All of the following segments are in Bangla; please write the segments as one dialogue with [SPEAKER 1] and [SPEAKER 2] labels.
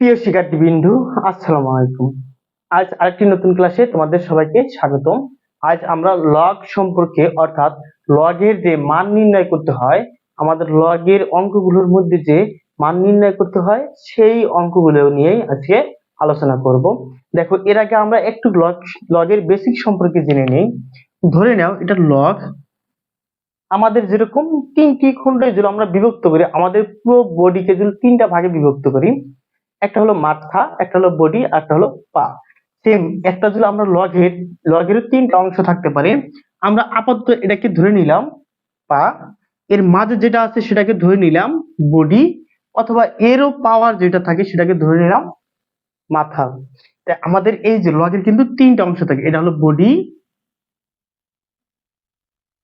[SPEAKER 1] প্রিয় শিক্ষার্থী বিন্দু আসসালামু আলাইকুম। আজ আরেকটি নতুন ক্লাসে তোমাদের সবাইকে স্বাগতম। আজ আমরা লগ সম্পর্কে, অর্থাৎ লগের যে মান নির্ণয় করতে হয়, আমাদের লগের অঙ্কগুলোর মধ্যে যে মান নির্ণয় করতে হয়, সেই অঙ্কগুলো নিয়েই আজকে আলোচনা করব। দেখো, এর আগে আমরা একটু লগ লগের বেসিক সম্পর্কে জেনে নেই। ধরে নাও, এটা লগ আমাদের যেরকম তিনটি খণ্ডে যদি আমরা বিভক্ত করি, আমাদের পুরো বডিকে যদি তিনটা ভাগে বিভক্ত করি একটা হলো মাথা, একটা হলো বডি আর একটা হলো পা। সেম একটা যদি আমরা লগের লগের তিনটা অংশ থাকতে পারে, আমরা আপাতত এটাকে ধরে নিলাম পা। এর মাঝে যেটা আছে সেটাকে ধরে নিলাম বডি অথবা এরও পাওয়ার যেটা থাকে সেটাকে ধরে নিলাম মাথা। আমাদের এই যে লগের কিন্তু তিনটা অংশ থাকে, এটা হলো বডি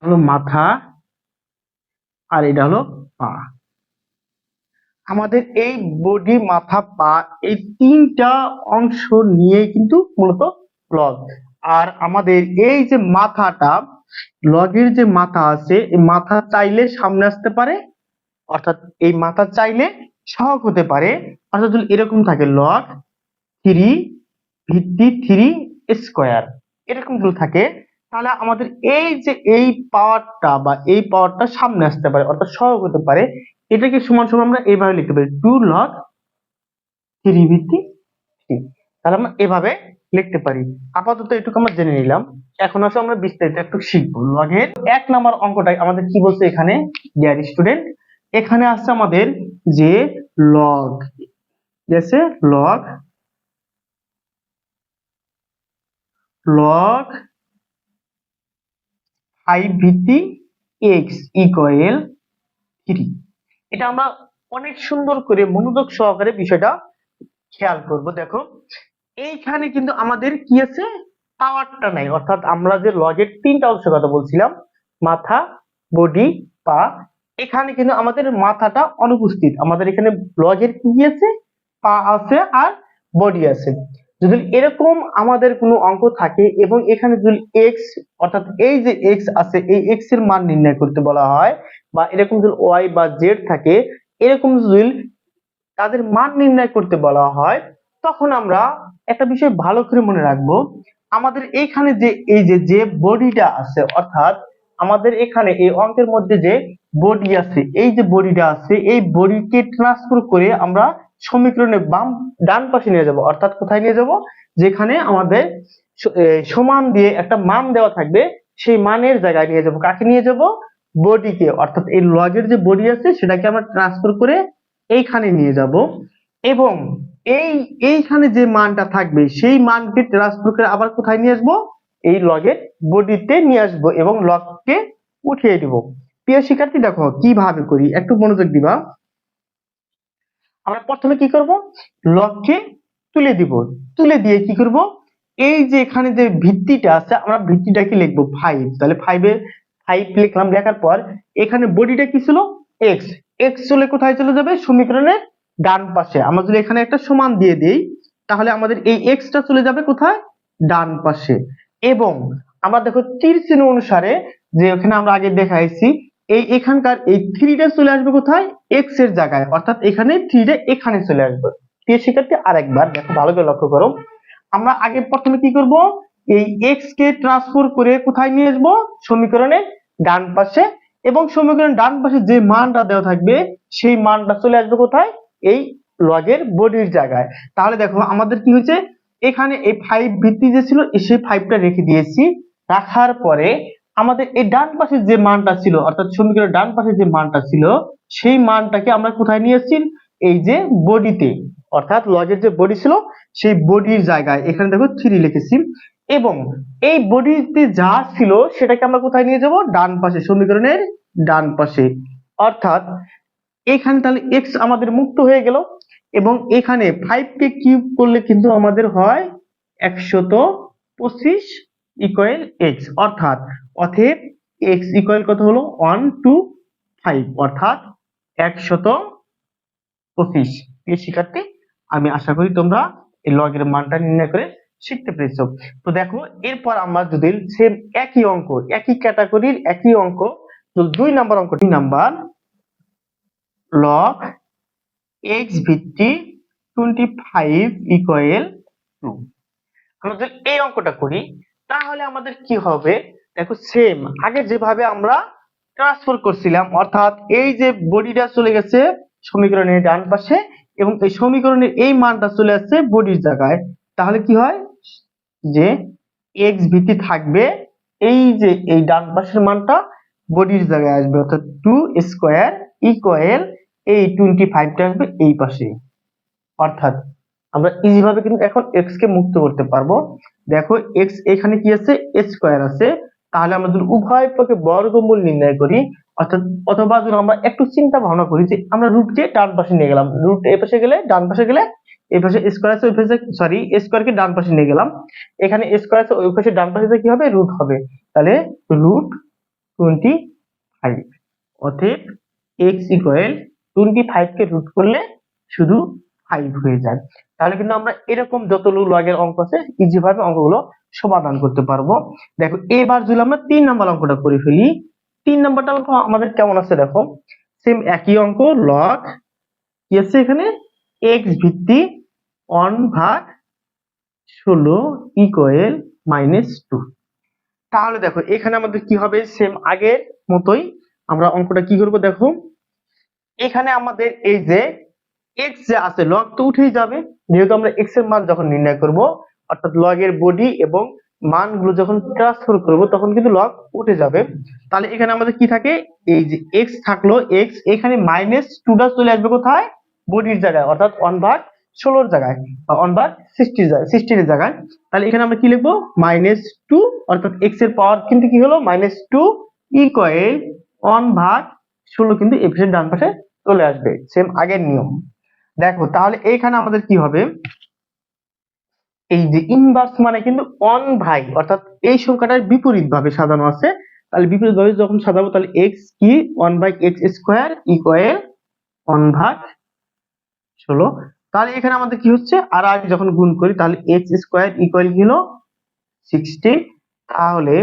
[SPEAKER 1] হলো মাথা, আর এটা হলো পা। আমাদের এই বডি মাথা, পা এই তিনটা অংশ নিয়ে কিন্তু মূলত লগ আর আমাদের এই যে মাথাটা লগের যে মাথা আছে, এই মাথা চাইলে সামনে আসতে পারে, অর্থাৎ এই মাথা চাইলে সহগ হতে পারে। অর্থাৎ এরকম থাকে লগ থ্রি ভিত্তি থ্রি স্কোয়ার এরকম যদি থাকে, তাহলে আমাদের এই যে এই পাওয়ারটা বা এই পাওয়ারটা সামনে আসতে পারে, অর্থাৎ সহগ হতে পারে এটাকে সমান সমান আমরা এইভাবে লিখতে পারি। টু লগ থ্রি ভিত্তি থ্রি তাহলে আমরা এভাবে লিখতে পারি। আপাতত এটুকু আমরা জেনে নিলাম। এখন আসলে আমরা বিস্তারিত একটু শিখব। লগের এক নাম্বার অঙ্কটাই আমাদের কি বলছে এখানে ডিয়ার স্টুডেন্ট এখানে আসছে আমাদের যে লগ আছে? লগ লগ ফাইভ ভিত্তি এক্স ইকুয়াল থ্রি এটা আমরা অনেক সুন্দর করে মনোযোগ সহকারে বিষয়টা খেয়াল করব, দেখো। এইখানে কিন্তু আমাদের কি আছে? পাওয়ারটা নাই। অর্থাৎ আমরা যে লজের তিনটা অংশ কথা বলছিলাম, মাথা বডি পা, এখানে কিন্তু আমাদের মাথাটা অনুপস্থিত। আমাদের এখানে লজের কি আছে? পা আছে আর বডি আছে। যদি এরকম আমাদের কোনো অঙ্ক থাকে এবং এখানে যদি এক্স অর্থাৎ এই যে এক্স আছে, এই এক্সের মান নির্ণয় করতে বলা হয় বা এরকম যদি ওয়াই বা জেড থাকে, এরকম যদি তাদের মান নির্ণয় করতে বলা হয়, তখন আমরা একটা বিষয় ভালো করে মনে রাখব। আমাদের এখানে যে, এই যে যে বডিটা আছে, অর্থাৎ আমাদের এখানে এই অঙ্কের মধ্যে যে বডি আছে, এই যে বডিটা আছে, এই বডিকে ট্রান্সফার করে আমরা সমীকরণে বাম, ডান পাশে নিয়ে যাব। অর্থাৎ কোথায় নিয়ে যাব? যেখানে আমাদের সমান দিয়ে একটা মান দেওয়া থাকবে, সেই মানের জায়গায় নিয়ে যাব। কাকে নিয়ে যাব? বডিকে অর্থাৎ এই লগের যে বডি আছে, সেটাকে আমরা ট্রান্সফার করে এইখানে নিয়ে যাব। এবং এই, এইখানে যে মানটা থাকবে, সেই মানকে ট্রান্সফার করে আবার কোথায় নিয়ে আসব? এই লগের বডিতে নিয়ে আসব এবং লগকে উঠিয়ে দিব। প্রিয় শিক্ষার্থী, দেখো, কীভাবে করি? একটু মনোযোগ দিবা। আমরা প্রথমে কি করব? লগকে তুলে দিব। তুলে দিয়ে কি করব? এই যে এখানে যে ভিত্তিটা আছে, আমরা ভিত্তিটাকে লিখব ফাইভ তাহলে ফাইভে ফাইভ লিখলাম, লেখার পর এখানে বডিটা কি ছিল? এক্স এক্স চলে কোথায় চলে যাবে? সমীকরণের ডান পাশে। আমরা যদি এখানে একটা সমান দিয়ে দেই, তাহলে আমাদের এই এক্সটা চলে যাবে কোথায়? ডান পাশে। এবং আমরা দেখো তীর চিহ্ন অনুসারে যে ওখানে আমরা আগে দেখাইছি, এই এখানকার এই থ্রিটা চলে আসবে কোথায়? এক্সের জায়গায়। অর্থাৎ এখানে থ্রিটা এখানে চলে আসবে। প্রিয় শিক্ষার্থী, আরেকবার দেখো, ভালো করে লক্ষ্য করো। আমরা আগে প্রথমে কি করব? এই এক্স কে ট্রান্সফার করে কোথায় নিয়ে আসব? সমীকরণের ডান পাশে। এবং সমীকরণের ডান পাশে যে মানটা দেওয়া থাকবে, সেই মানটা চলে আসবে কোথায়? এই লগের বডির জায়গায়। তাহলে দেখো, আমাদের কি হয়েছে? এখানে এই ফাইভ ভিত্তি যে ছিল সেই ফাইভটা রেখে দিয়েছি। রাখার পরে আমাদের এই ডান পাশে যে মানটা ছিল, অর্থাৎ সমীকরণের ডান পাশে যে মানটা ছিল, সেই মানটাকে আমরা কোথায় নিয়ে এসেছি এই যে বডিতে অর্থাৎ লগের যে বডি ছিল, সেই বডির জায়গায়। এখানে দেখো থ্রি লিখেছি। এবং এই বডিতে যা ছিল সেটাকে আমরা কোথায় নিয়ে যাব? ডান পাশে, সমীকরণের ডান পাশে। অর্থাৎ এখানে তাহলে এক্স আমাদের মুক্ত হয়ে গেল এবং এখানে ফাইভ কে কিউব করলে কিন্তু আমাদের হয় একশত পঁচিশ ইকুয়াল এক্স অর্থাৎ অতএব এক্স ইকুয়াল কত হলো? ওয়ান টু ফাইভ অর্থাৎ একশত পঁচিশ। প্রিয় শিক্ষার্থী, আমি আশা করি তোমরা এই লগের মানটা নির্ণয় করে শিখতে পেরেছ। তো দেখো, এরপর আমরা যদি সেম একই অঙ্ক, একই ক্যাটাগরির একই অঙ্ক দুই নাম্বার অঙ্ক, দুই নাম্বার লগ এক্স ভিত্তি টোয়েন্টি ফাইভ ইকুয়াল টু আমরা যদি এই অঙ্কটা করি, তাহলে আমাদের কি হবে? দেখো সেম আগে যেভাবে আমরা ট্রান্সফার করছিলাম, অর্থাৎ এই যে বডিটা চলে গেছে সমীকরণের ডান পাশে এবং এই সমীকরণের এই মানটা চলে আসছে বডির জায়গায়, তাহলে কি হয়? যে এক্স ভিত্তি থাকবে, এই যে এই ডান পাশের মানটা বডির জায়গায় আসবে, অর্থাৎ টু স্কোয়ার ইকুয়াল এই টোয়েন্টি ফাইভটা আসবে এই পাশে। অর্থাৎ আমরা ইজি ভাবে কিন্তু এখন এক্স কে মুক্ত করতে পারব। দেখো এক্স এখানে কি আছে? স্কোয়ার আছে। তাহলে আমরা যদি উভয় পক্ষে বর্গমূল নির্ণয় করি, অর্থাৎ অথবা যদি আমরা একটু চিন্তা ভাবনা করি যে আমরা রুটকে ডান পাশে নিয়ে গেলাম রুট এ পাশে গেলে ডান পাশে গেলে এই পাশে স্কোয়ার আছে, ওই পাশে সরি স্কোয়ার কে ডান পাশে নিয়ে গেলাম। এখানে স্কোয়ার আছে, ওই পাশে ডান পাশে কি হবে? রুট হবে। তাহলে রুট টোয়েন্টি ফাইভ অতএব এক্স ইকুয়াল টোয়েন্টি ফাইভ কে রুট করলে শুধু ফাইভ হয়ে যায়। তাহলে কিন্তু আমরা এরকম যতগুলো লগের অঙ্ক আছে ইজি ভাবে অঙ্কগুলো সমাধান করতে পারব। দেখো, এবার যদি আমরা তিন নম্বর অঙ্কটা করে ফেলি, তিন নম্বরটা অঙ্ক আমাদের কেমন আছে দেখো? সেম একই অঙ্ক লগ কি আছে এখানে? এক্স ভিত্তি অন ভাগ ষোলো ইকুয়াল মাইনাস টু তাহলে দেখো, এখানে আমাদের কি হবে? সেম আগের মতোই আমরা অঙ্কটা কি করব দেখো? এখানে আমাদের এই যে এক্স যে আছে লগ তো উঠেই যাবে। যেহেতু আমরা এক্সের মান যখন নির্ণয় করব, অর্থাৎ লগের বডি এবং মানগুলো যখন ট্রান্সফার করব, তখন কিন্তু লগ উঠে যাবে। তাহলে এখানে আমাদের কি থাকে? এই যে এক্স থাকল এক্স এখানে মাইনাস টুটা চলে আসবে কোথায়? বডির জায়গায়, অর্থাৎ ওয়ান ভাগ ষোলোর জায়গায় বা ভাগ সিক্সটির জায়গায় সিক্সটির জায়গায়। তাহলে এখানে আমরা কি লিখব? মাইনাস টু অর্থাৎ এক্সের পাওয়ার কিন্তু কি হলো? মাইনাস টু ইকুয়াল অন ভাগ ষোলো কিন্তু পাশে ডান পাশে চলে আসবে। সেম আগের নিয়ম। দেখো, তাহলে এইখানে আমাদের কি হবে? এই যে ইনভার্স মানে কিন্তু অন ভাই অর্থাৎ এই সংখ্যাটার বিপরীত ভাবে সাজানো আছে। তাহলে বিপরীত ভাবে যখন সাজাবো, তাহলে এক্স কি? One by X square equal one ভাগ ষোলো। তাহলে এখানে আমাদের কি হচ্ছে? আর আগে যখন গুণ করি, তাহলে এক্স স্কোয়ার ইকুয়াল কি হলো? সিক্সটি তাহলে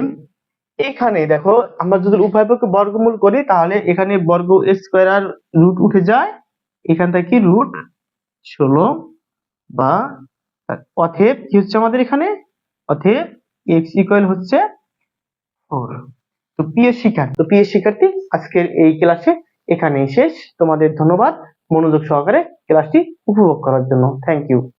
[SPEAKER 1] এখানে দেখো, আমরা যদি উভয় পক্ষে বর্গমূল করি, তাহলে এখানে বর্গ স্কোয়ার আর রুট উঠে যায়। এখান থেকে রুট ষোলো বা অথেব কি হচ্ছে আমাদের এখানে? অথেব এক্স ইকুয়াল হচ্ছে ফোর তো প্রিয় শিক্ষার্থী, তো প্রিয় শিক্ষার্থী, আজকের এই ক্লাসে এখানেই শেষ। তোমাদের ধন্যবাদ। মনোযোগ সহকারে ক্লাসটি উপভোগ করার জন্য। Thank you